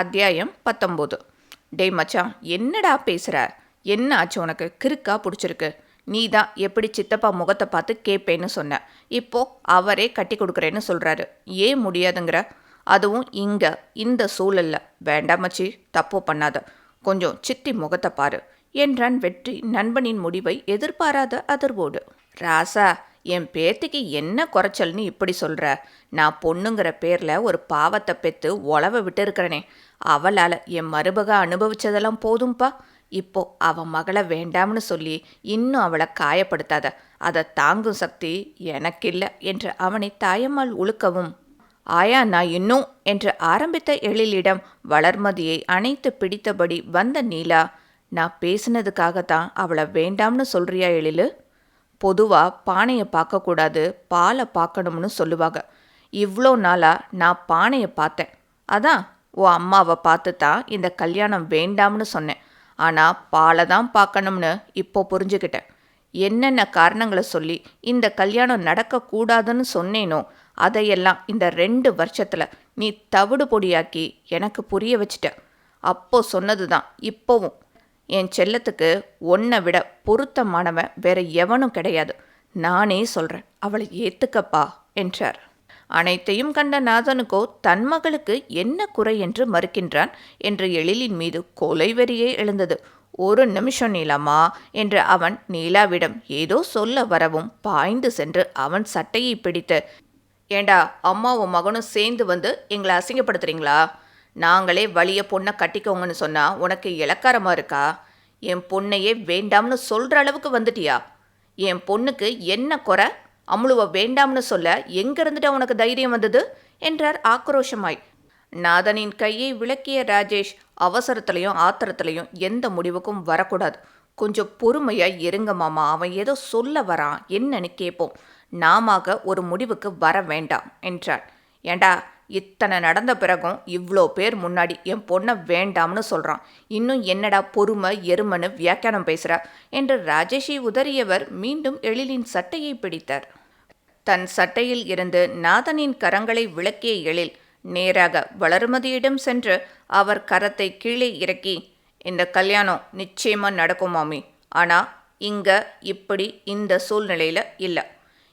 அத்தியாயம் பத்தொம்போது. டேய் மச்சான் என்னடா பேசுகிற என்ன ஆச்சு உனக்கு? கிறுக்கா பிடிச்சிருக்கு. நீ தான் எப்படி சித்தப்பா முகத்தை பார்த்து கேட்பேன்னு சொன்ன. இப்போ அவரே கட்டி கொடுக்குறேன்னு சொல்கிறாரு ஏன் முடியாதுங்கிற? அதுவும் இங்கே இந்த சூழல்ல. வேண்டாம் மச்சி தப்பு பண்ணாத. கொஞ்சம் சித்தி முகத்தை பாரு. என்றான் வெற்றி நண்பனின் முடிவை எதிர்பாராத அதிர்வோடு. ராசா என் பேத்திக்கு என்ன குறைச்சல்னு இப்படி சொல்கிற நான் பொண்ணுங்கிற பேரில் ஒரு பாவத்தை பெற்று உழவை விட்டு இருக்கிறனே அவளால் என் மருமக அனுபவிச்சதெல்லாம் போதும்பா. இப்போ அவன் மகளை வேண்டாம்னு சொல்லி இன்னும் அவளை காயப்படுத்தாத. அதை தாங்கும் சக்தி எனக்கில்லை என்று அவனை தாயம்மாள் உழுக்கவும். ஆயா நான் இன்னும் என்று ஆரம்பித்த எழிலிடம் வளர்மதியை அணைத்து பிடித்தபடி வந்த நீலா நான் பேசினதுக்காகத்தான் அவளை வேண்டாம்னு சொல்றியா எழிலு? பொதுவாக பானையை பார்க்கக்கூடாது பாலை பார்க்கணும்னு சொல்லுவாங்க. இவ்வளோ நாளாக நான் பானையை பார்த்தேன் அதான் ஓ அம்மாவை பார்த்து தான் இந்த கல்யாணம் வேண்டாம்னு சொன்னேன். ஆனால் பாலை தான் பார்க்கணும்னு இப்போ புரிஞ்சுக்கிட்டேன் என்னென்ன காரணங்களை சொல்லி இந்த கல்யாணம் நடக்கக்கூடாதுன்னு சொன்னேனோ அதையெல்லாம் இந்த ரெண்டு வருஷத்தில் நீ தவிடு பொடியாக்கி எனக்கு புரிய வச்சிட்ட. அப்போ சொன்னது தான் இப்போவும் என் செல்லத்துக்கு உன்னை விட பொருத்தமானவன் வேற எவனும் கிடையாது. நானே சொல்கிறேன் அவளை ஏத்துக்கப்பா என்றார். அனைத்தையும் கண்ட நாதனுக்கோ தன் மகளுக்கு என்ன குறை என்று மறுக்கின்றான் என்று எழிலின் மீது கொலை வெறியே எழுந்தது. ஒரு நிமிஷம் நீலாமா என்று அவன் நீலாவிடம் ஏதோ சொல்ல வரவும் பாய்ந்து சென்று அவன் சட்டையை பிடித்து ஏண்டா அம்மாவும் மகனும் சேர்ந்து வந்து எங்களை அசிங்கப்படுத்துறீங்களா? நாங்களே வழிய பொண்ணை கட்டிக்கோங்கன்னு சொன்னா உனக்கு இலக்காரமா இருக்கா? என் பொண்ணையே வேண்டாம்னு சொல்ற அளவுக்கு வந்துட்டியா? என் பொண்ணுக்கு என்ன குறை? அமுழுவ வேண்டாம்னு சொல்ல எங்க இருந்துட்டு உனக்கு தைரியம் வந்தது? என்றார் ஆக்ரோஷமாய். நாதனின் கையை விளக்கிய ராஜேஷ் அவசரத்துலையும் ஆத்திரத்துலையும் எந்த முடிவுக்கும் வரக்கூடாது. கொஞ்சம் பொறுமையாக இருங்க மாமா அவன் ஏதோ சொல்ல வரான். என்னன்னு கேட்போம் நாமாக ஒரு முடிவுக்கு வர வேண்டாம் என்றான் ஏண்டா இத்தனை நடந்த பிறகும் இவ்வளோ பேர் முன்னாடி என் பொண்ணை வேண்டாம்னு சொல்கிறான் இன்னும் என்னடா பொறுமை எருமனு வியாக்கியானம் பேசுகிறா என்று ராஜேஷி உதறியவர் மீண்டும் எழிலின் சட்டையை பிடித்தார். தன் சட்டையில் இருந்து நாதனின் கரங்களை விளக்கிய எழில் நேராக வளர்மதியிடம் சென்று அவர் கரத்தை கீழே இறக்கி இந்த கல்யாணம் நிச்சயமா நடக்கும் மாமி. ஆனா இங்க இப்படி இந்த சூழ்நிலையில இல்லை.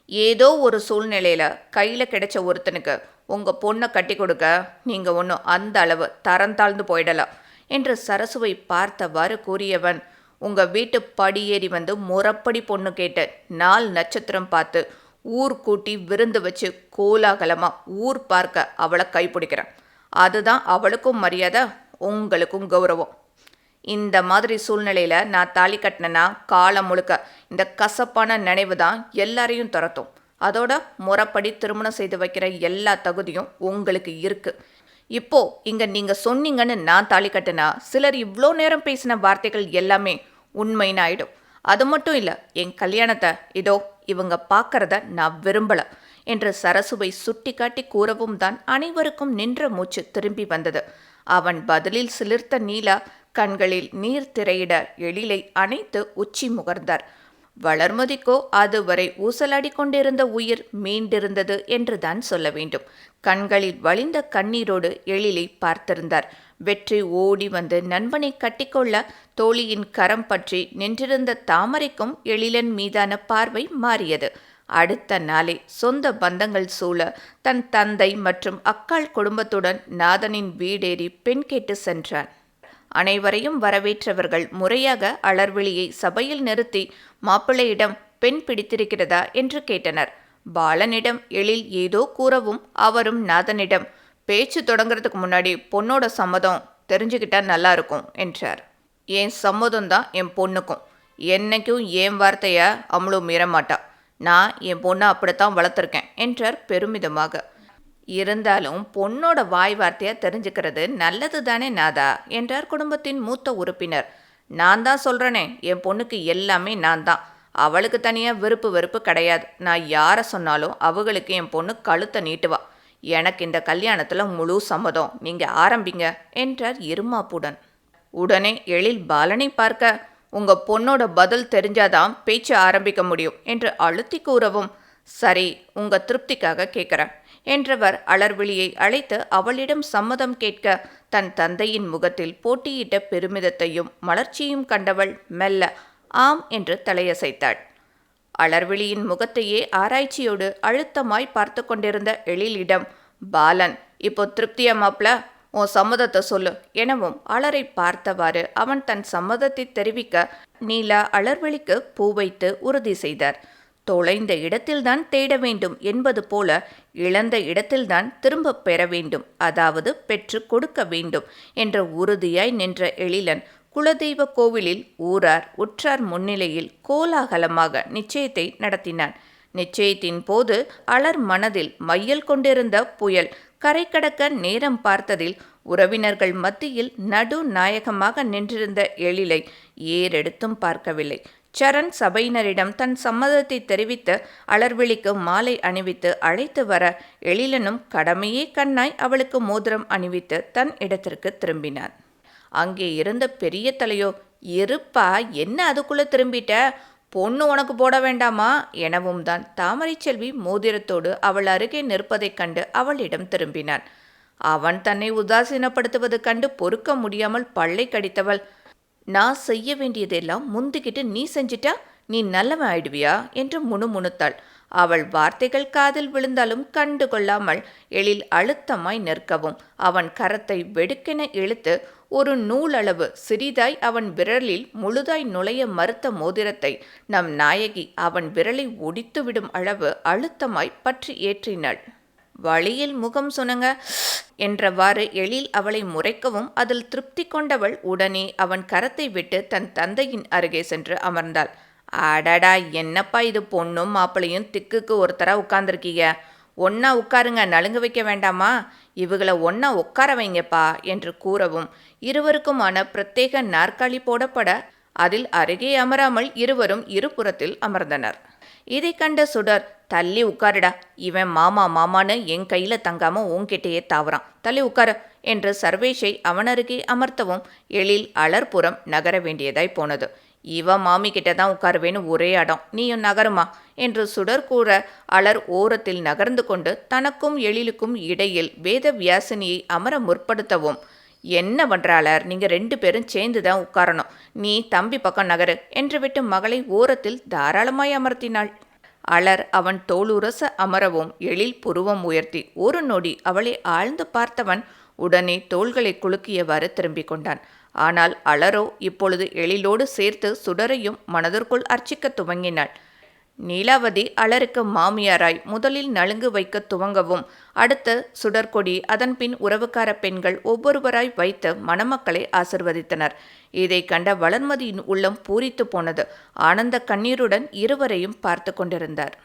ஏதோ ஒரு சூழ்நிலையில கையில கிடைச்ச ஒருத்தனுக்கு உங்கள் பொண்ணை கட்டி கொடுக்க நீங்கள் ஒன்றும் அந்த அளவு தரம் தாழ்ந்து போயிடலாம் என்று சரசுவை பார்த்தவாறு கூறியவன் உங்கள் வீட்டு படியேறி வந்து முறப்படி பொண்ணு கேட்டு நாள் நட்சத்திரம் பார்த்து ஊர் கூட்டி விருந்து வச்சு கோலாகலமாக ஊர் பார்க்க அவளை கைப்பிடிக்கிறேன் அதுதான் அவளுக்கும் மரியாதை உங்களுக்கும் கௌரவம். இந்த மாதிரி சூழ்நிலையில் நான் தாலி கட்டினேன்னா காலம் முழுக்க இந்த கசப்பான நினைவு தான் எல்லாரையும் துரத்தும். அதோட முறைப்படி திருமணம் செய்து வைக்கிற எல்லா தகுதியும் உங்களுக்கு இருக்கு. இப்போ இங்க நீங்க சொன்னீங்கன்னு நான் தாலி கட்டினா சிலர் இவ்வளோ நேரம் பேசின வார்த்தைகள் எல்லாமே உண்மைன்னு ஆயிடும் அது மட்டும் இல்லை என் கல்யாணத்தை இதோ இவங்க பார்க்கறத நான் விரும்பல என்று சரசுவை சுட்டி காட்டி கூறவும் தான் அனைவருக்கும் நின்ற மூச்சு திரும்பி வந்தது. அவன் பதிலில் சிலிர்த்த நீலா கண்களில் நீர் திரையிட எழிலை அணைத்து உச்சி முகர்ந்தார். வளர்மதிக்கோ அதுவரை ஊசலாடி கொண்டிருந்த உயிர் மீண்டிருந்தது என்றுதான் சொல்ல வேண்டும். கண்களில் வழிந்த கண்ணீரோடு எழிலை பார்த்திருந்தார். வெற்றி ஓடி வந்து நண்பனை கட்டிக்கொள்ள தோழியின் கரம் பற்றி நின்றிருந்த தாமரைக்கும் எழிலன் மீதான பார்வை மாறியது. அடுத்த நாளே சொந்த பந்தங்கள் சூழ தன் தந்தை மற்றும் அக்காள் குடும்பத்துடன் நாதனின் வீடேறி பெண் கேட்டு சென்றான். அனைவரையும் வரவேற்றவர்கள் முறையாக அலர்விழியை சபையில் நிறுத்தி மாப்பிள்ளையிடம் பெண் பிடித்திருக்கிறதா என்று கேட்டனர். பாலனிடம் எழில் ஏதோ கூறவும் அவரும் நாதனிடம் பேச்சு தொடங்குறதுக்கு முன்னாடி பொண்ணோட சம்மதம் தெரிஞ்சுக்கிட்டா நல்லா இருக்கும் என்றார். என் சம்மதம் தான் என் பொண்ணுக்கும். என்னைக்கும் என் வார்த்தையை அவளும் மீறமாட்டா. நான் என் பொண்ணை அப்படித்தான் வளர்த்துருக்கேன் என்றார் பெருமிதமாக. இருந்தாலும் பொண்ணோட வாய் வார்த்தையாக தெரிஞ்சுக்கிறது நல்லது தானே நாதா என்றார் குடும்பத்தின் மூத்த உறுப்பினர். நான் தான் சொல்கிறேனே என் பொண்ணுக்கு எல்லாமே நான் தான். அவளுக்கு தனியாக விருப்பு வெறுப்பு கிடையாது. நான் யாரை சொன்னாலும் அவங்களுக்கு என் பொண்ணு கழுத்தை நீட்டுவா. எனக்கு இந்த கல்யாணத்தில் முழு சம்மதம். நீங்கள் ஆரம்பிங்க என்றார் இருமாப்புடன். உடனே எழில் பாலனை பார்க்க உங்கள் பொண்ணோட பதில் தெரிஞ்சாதான் பேச்சு ஆரம்பிக்க முடியும் என்று அழுத்தி கூறவும் சரி உங்கள் திருப்திக்காக கேட்குறேன் என்றவர் அலர்விழியை அழைத்து அவளிடம் சம்மதம் கேட்க தன் தந்தையின் முகத்தில் போட்டியிட்ட பெருமிதத்தையும் மலர்ச்சியும் கண்டவள் மெல்ல ஆம் என்று தலையசைத்தாள். அலர்விழியின் முகத்தையே ஆராய்ச்சியோடு அழுத்தமாய் பார்த்து கொண்டிருந்த எழிலிடம் பாலன் இப்போ திருப்தியா மாப்ள? உன் சம்மதத்தை சொல்லு எனவும் அலரை பார்த்தவாறு அவன் தன் சம்மதத்தை தெரிவிக்க நீலா அலர்வெளிக்கு பூ வைத்து உறுதி செய்தார். தொலைந்த இடத்தில்தான் தேட வேண்டும் என்பது போல இழந்த இடத்தில்தான் திரும்பப் பெற வேண்டும் அதாவது பெற்று கொடுக்க வேண்டும் என்ற உறுதியாய் நின்ற எழிலன் குலதெய்வ கோவிலில் ஊரார் உற்றார் முன்னிலையில் கோலாகலமாக நிச்சயத்தை நடத்தினான். நிச்சயத்தின் போது அலர் மனதில் மையல் கொண்டிருந்த புயல் கரை கடக்க நேரம் பார்த்ததில் உறவினர்கள் மத்தியில் நடு நாயகமாக நின்றிருந்த எழிலை ஏறெடுத்தும் பார்க்கவில்லை. சரண் சபையினரிடம் தன் சம்மதத்தை தெரிவித்து அலர்விழிக்கு மாலை அணிவித்து அழைத்து வர எழிலனும் கடமையே கண்ணாய் அவளுக்கு மோதிரம் அணிவித்து தன் இடத்திற்கு திரும்பினார் அங்கே இருந்த பெரிய தலையோ இருப்பா என்ன அதுக்குள்ளே திரும்பிட்ட? பொண்ணு உனக்கு போட வேண்டாமா? எனவும் தான் தாமரை செல்வி மோதிரத்தோடு அவள் அருகே நிற்பதைக் கண்டு அவளிடம் திரும்பினான். அவன் தன்னை உதாசீனப்படுத்துவது கண்டு பொறுக்க முடியாமல் பள்ளை கடித்தவள். நான் செய்ய வேண்டியதெல்லாம் முந்திக்கிட்டு நீ செஞ்சிட்டா நீ நல்லவன் ஆயிடுவியா? என்று முணுமுணுத்தாள். அவள் வார்த்தைகள் காதில் விழுந்தாலும் கண்டு கொள்ளாமல் எழில் அழுத்தமாய் நிற்கவும் அவன் கரத்தை வெடுக்கென இழுத்து ஒரு நூலளவு சிறிதாய் அவன் விரலில் முழுதாய் நுழைய மறுத்த மோதிரத்தை நம் நாயகி அவன் விரலை ஒடித்துவிடும் அளவு அழுத்தமாய் பற்றி ஏற்றினாள். வழியில் முகம் சுணங்க என்றவாறு எழில் அவளை முறைக்கவும் அதில் திருப்தி கொண்டவள் உடனே அவன் கரத்தை விட்டு தன் தந்தையின் அருகே சென்று அமர்ந்தாள். அடடா என்னப்பா இது? பொண்ணும் மாப்பிளையும் திக்குக்கு ஒருத்தரா உட்கார்ந்துருக்கீங்க. ஒன்னா உட்காருங்க நலுங்க வைக்க வேண்டாமா? இவுகளை ஒன்னா உட்கார வைங்கப்பா என்று கூறவும் இருவருக்குமான பிரத்யேக நாற்காலி போடப்பட அதில் அருகே அமராமல் இருவரும் இருபுறத்தில் அமர்ந்தனர். இதை கண்ட சுடர் தள்ளி உட்காருடா. இவன் மாமா மாமான்னு என் கையில தங்காம உன்கிட்டயே தாவறான். தள்ளி உட்கார என்று சர்வேஷை அவனருகே அமர்த்தவும் எழில் அலர்புறம் நகர வேண்டியதாய் போனது. இவ மாமி கிட்ட தான் உட்காருவேன்னு ஒரே அடம். நீயும் நகருமா என்று சுடர் கூற அலர் ஓரத்தில் நகர்ந்து கொண்டு தனக்கும் எழிலுக்கும் இடையில் வேத வியாசினியை அமர முற்படுத்தவும் என்ன பண்றாளர் நீங்க ரெண்டு பேரும் சேர்ந்து தான் உட்காரணும். நீ தம்பி பக்கம் நகரு என்று விட்டு மகளை ஓரத்தில் தாராளமாய் அமர்த்தினாள். அலர் அவன் தோளுரச அமரவும் எழில் புருவம் உயர்த்தி. ஒரு நொடி அவளை ஆழ்ந்து பார்த்தவன் உடனே தோள்களை குலுக்கியவாறு திரும்பிக் கொண்டான். ஆனால் அலரோ இப்பொழுது எழிலோடு சேர்த்து சுடரையும் மனதிற்குள் அர்ச்சிக்க துவங்கினாள். நீலாவதி அலருக்கு மாமியாராய் முதலில் நலுங்கு வைக்க துவங்கவும் அடுத்து சுடற்கொடி அதன்பின் உறவுக்கார பெண்கள் ஒவ்வொருவராய் வைத்து மணமக்களை ஆசிர்வதித்தனர். இதை கண்ட வளர்மதியின் உள்ளம் பூரித்து போனது. ஆனந்த கண்ணீருடன் இருவரையும் பார்த்து கொண்டிருந்தார்.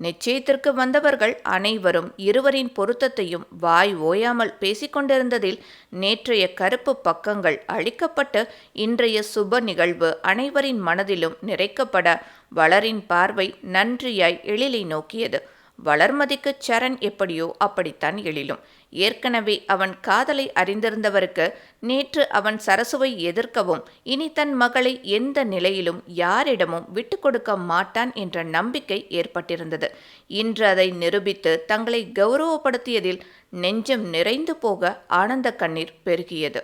நிச்சயத்திற்கு வந்தவர்கள் அனைவரும் இருவரின் பொருத்தத்தையும் வாய் ஓயாமல் பேசிக்கொண்டிருந்ததில் நேற்றைய கருப்பு பக்கங்கள் அழிக்கப்பட்டு இன்றைய சுப நிகழ்வு அனைவரின் மனதிலும் நிறைக்கப்பட வளரின் பார்வை நன்றியாய் எழிலை நோக்கியது. வளர்மதிக்கு சரண் எப்படியோ அப்படித்தான் எழிலும். ஏற்கனவே அவன் காதலை அறிந்திருந்தவருக்கு நேற்று அவன் சரசுவை எதிர்க்கவும் இனி தன் மகளை எந்த நிலையிலும் யாரிடமும் விட்டு கொடுக்க மாட்டான் என்ற நம்பிக்கை ஏற்பட்டிருந்தது. இன்று அதை நிரூபித்து தங்களை கௌரவப்படுத்தியதில் நெஞ்சம் நிறைந்து போக ஆனந்த கண்ணீர் பெருகியது.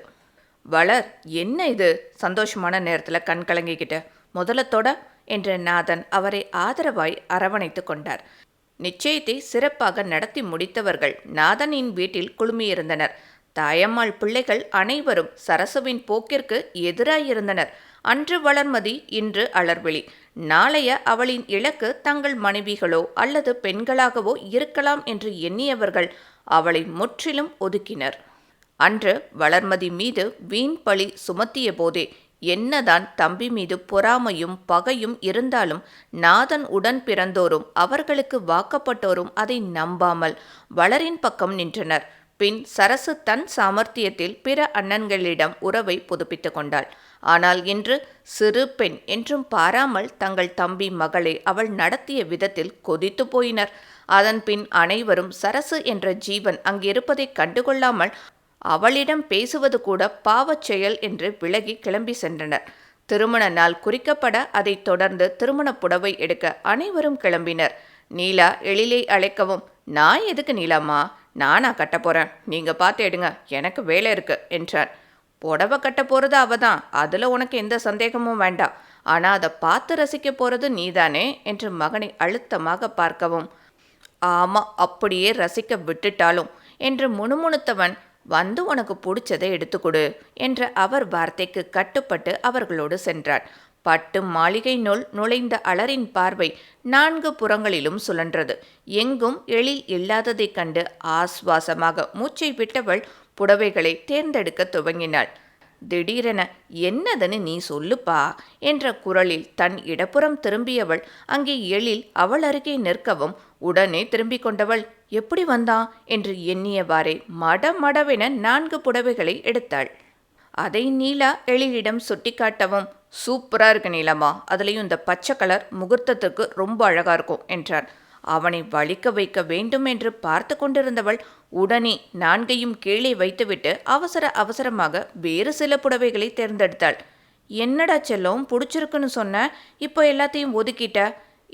வளர் என்ன இது? சந்தோஷமான நேரத்தில் கண் கலங்கிக்கிட்ட முதலத்தோட என்ற நாதன் அவரை ஆதரவாய் அரவணைத்து கொண்டார். நிச்சயத்தை சிறப்பாக நடத்தி முடித்தவர்கள் நாதனின் வீட்டில் குழுமியிருந்தனர். தாயம்மாள் பிள்ளைகள் அனைவரும் சரசுவின் போக்கிற்கு எதிராயிருந்தனர். அன்று வளர்மதி இன்று அலர்விழி. நாளைய அவளின் இலக்கு தங்கள் மனைவிகளோ அல்லது பெண்களாகவோ இருக்கலாம் என்று எண்ணியவர்கள் அவளை முற்றிலும் ஒதுக்கினர். அன்று வளர்மதி மீது வீண் பழி சுமத்திய போதே என்னதான் தம்பி மீது பொறாமையும் பகையும் இருந்தாலும் நாதன் உடன் பிறந்தோரும் அவர்களுக்கு வாக்கப்பட்டோரும் அதை நம்பாமல் வளரின் பக்கம் நின்றனர். பின் சரசு தன் சாமர்த்தியத்தில் பிற அண்ணன்களிடம் உறவை புதுப்பித்து கொண்டாள். ஆனால் இன்று சிறு பெண் என்றும் பாராமல் தங்கள் தம்பி மகளை அவள் நடத்திய விதத்தில் கொதித்து போயினர். அதன் பின் அனைவரும் சரசு என்ற ஜீவன் அங்கிருப்பதை கண்டுகொள்ளாமல் அவளிடம் பேசுவது கூட பாவச் செயல் என்று விலகி கிளம்பி சென்றனர். திருமண நாள் குறிக்கப்பட அதைத் தொடர்ந்து திருமண புடவை எடுக்க அனைவரும் கிளம்பினர். நீலா எழிலை அழைக்கவும் நான் எதுக்கு நீலாமா நானா கட்ட போறேன். நீங்க பார்த்து எடுங்க. எனக்கு வேலை இருக்கு என்றார் புடவை கட்ட போறது அவ தான் அதுல உனக்கு எந்த சந்தேகமும் வேண்டாம். ஆனா அதை பார்த்து ரசிக்க போறது நீதானே? என்று மகனை அழுத்தமாக பார்க்கவும் ஆமா அப்படியே ரசிக்க விட்டுட்டாலும் என்று முணுமுணுத்தவன் வந்து உனக்கு பிடிச்சதை எடுத்துக்கொடு என்ற அவர் வார்த்தைக்கு கட்டுப்பட்டு அவர்களோடு சென்றார். பட்டு மாளிகை நூல் நுழைந்த அலரின் பார்வை நான்கு புறங்களிலும் சுழன்றது. எங்கும் எழில் இல்லாததைக் கண்டு ஆஸ்வாசமாக மூச்சை விட்டவள் புடவைகளை தேர்ந்தெடுக்க துவங்கினாள். திடீரென என்னதுன்னு நீ சொல்லுப்பா என்ற குரலில் தன் இடப்புறம் திரும்பியவள் அங்கே எழில் அவள் அருகே நிற்கவும் உடனே திரும்பிக் கொண்டவள் எப்படி வந்தான் என்று எண்ணியவாறே மடமடவென நான்கு புடவைகளை எடுத்தாள். அதை நீலா எழிலிடம் சுட்டிக்காட்டவும் சூப்பரா இருக்கு நீலமா அதுலேயும் இந்த பச்சை கலர் முகூர்த்தத்துக்கு ரொம்ப அழகா இருக்கும் என்றார் அவனை வலிக்க வைக்க வேண்டும் என்று பார்த்து கொண்டிருந்தவள் உடனே நான்கையும் கீழே வைத்துவிட்டு அவசர அவசரமாக வேறு சில புடவைகளை தேர்ந்தெடுத்தாள். என்னடா செல்லம் பிடிச்சிருக்குன்னு சொன்ன? இப்போ எல்லாத்தையும் ஒதுக்கிட்ட?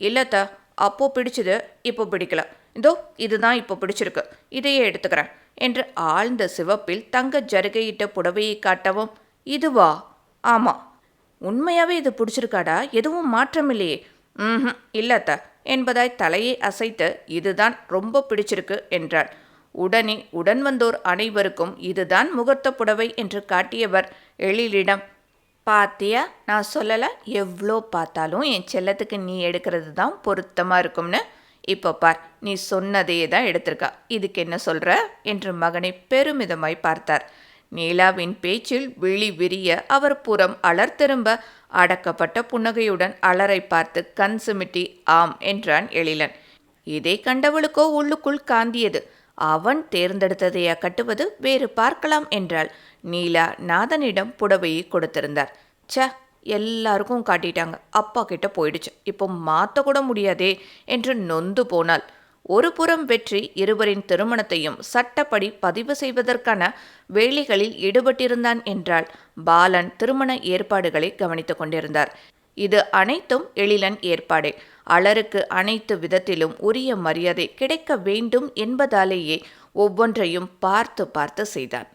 இல்லத்தா அப்போ பிடிச்சது இப்போ பிடிக்கல. இதோ இதுதான் இப்போ பிடிச்சிருக்கு. இதையே எடுத்துக்கிறேன் என்று ஆழ்ந்த சிவப்பில் தங்க ஜருகையிட்ட புடவையை காட்டவும் இதுவா? ஆமாம் உண்மையாகவே இது பிடிச்சிருக்காடா? எதுவும் மாற்றமில்லையே ம் இல்லத்த. என்பதாய் தலையை அசைத்து இதுதான் ரொம்ப பிடிச்சிருக்கு என்றாள். உடனே உடன் வந்தோர் அனைவருக்கும் இதுதான் முகூர்த்த புடவை என்று காட்டியவர் எழிலிடம் பாத்தியா நான் சொல்லலை எவ்வளோ பார்த்தாலும் என் செல்லத்துக்கு நீ எடுக்கிறது தான் பொருத்தமாக இருக்கும்னு. இப்போ பார் நீ சொன்னதே தான் எடுத்திருக்கா. இதுக்கு என்ன சொல்ற? என்று மகனை பெருமிதமாய் பார்த்தார். நீலாவின் பேச்சில் விழி விரிய அவர் புறம் அலர் திரும்ப அடக்கப்பட்ட புன்னகையுடன் அலரை பார்த்து கண் சுமிட்டி ஆம் என்றான் எழிலன். இதை கண்டவளுக்கோ உள்ளுக்குள் காந்தியது. அவன் தேர்ந்தெடுத்ததையா கட்டுவது? வேறு பார்க்கலாம் என்றால் நீலா நாதனிடம் புடவையை கொடுத்திருந்தார். ச்ச எல்லாருக்கும் காட்டிட்டாங்க. அப்பா கிட்ட போயிடுச்சு. இப்போ மாற்ற கூட முடியாதே என்று நொந்து போனாள். ஒரு புறம் வெற்றி இருவரின் திருமணத்தையும் சட்டப்படி பதிவு செய்வதற்கான வேலைகளில் ஈடுபட்டிருந்தான் என்றால் பாலன் திருமண ஏற்பாடுகளை கவனித்துக் கொண்டிருந்தார். இது அனைத்தும் எழிலன் ஏற்பாடே. அலருக்கு அனைத்து விதத்திலும் உரிய மரியாதை கிடைக்க வேண்டும் என்பதாலேயே ஒவ்வொன்றையும் பார்த்து பார்த்து செய்தான்.